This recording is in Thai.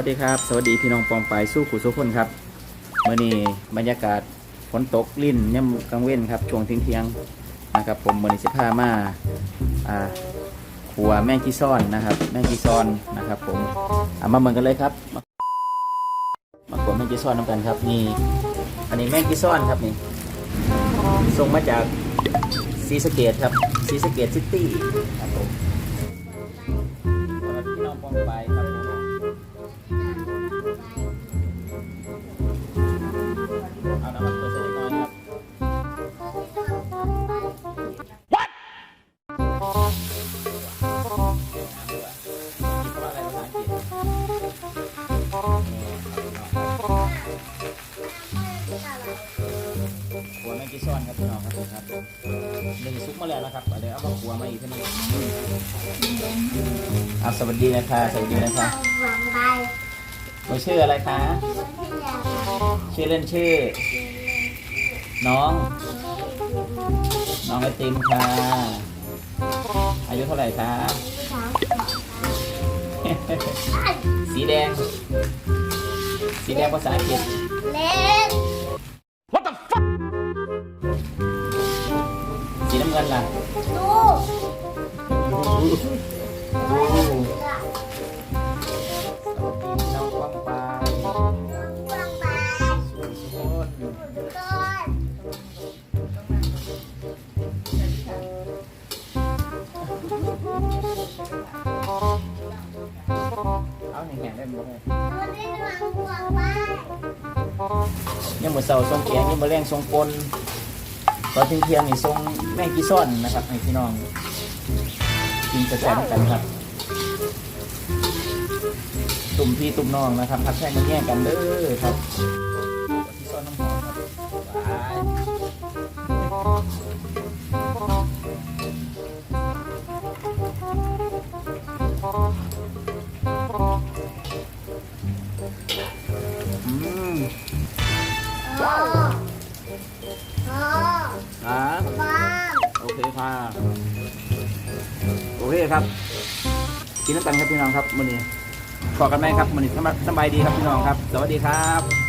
สวัสดีครับ สวัสดีพี่น้องปองปายสู้ขู่สู้คนครับเมื่อนี้บรรยากาศฝนตกลิ่นย่ำกลางเว้นครับช่วงเที่ยงนะครับผมมื่อนี้สิพามาอ่าขัวแมงกีซ้อนนะครับ แมงกีซ้อนนะครับผมเอามาเหมือนกันเลยครับ มามาขัวแมงกีซ้อนน้ำกันครับนี่อันนี้แมงกีซ้อนครับนี่ส่งมาจากซีสเกตครับซีสเกตซิตี้ครับผม ขัวแมงกีซ้อนครับพี่น้องครับผมครับหนึ่งซุปมาแล้วนะครับเดี๋ยวเอามาขัวมาอีกทีหนึงอะสวัสดีนะคะสวัสดีนะคะหวังใบหนูชื่ออะไรคะชื่อเล่นชื่อ น้อง น้องไอติมค่ะ อายุเท่าไหร่คะสีแดง สีแดงภาษาอังกฤษ เล็กสีน้ำเงินล่ะดูน้องกว้างปลาหวังใบสุ ตอนเที่ยงๆนี่ทรงแม่งกีซ่อนนะครับให้พี่น้องกินกระแสกันครับ ตุ่มพี่ตุ่มน้องนะครับพักแท่งมาแย่งกันเด้อครับที่ซ่อนน้ำหอมครับไปอืมพ่อพ่อ ครับบ้างโอเคค่ะโอเคครับ กินน้ำกันครับพี่น้องครับมื้อนี้ขอกันไหมครับมื้อนี้สบายสบายดีครับพี่น้องครับ สวัสดีครับ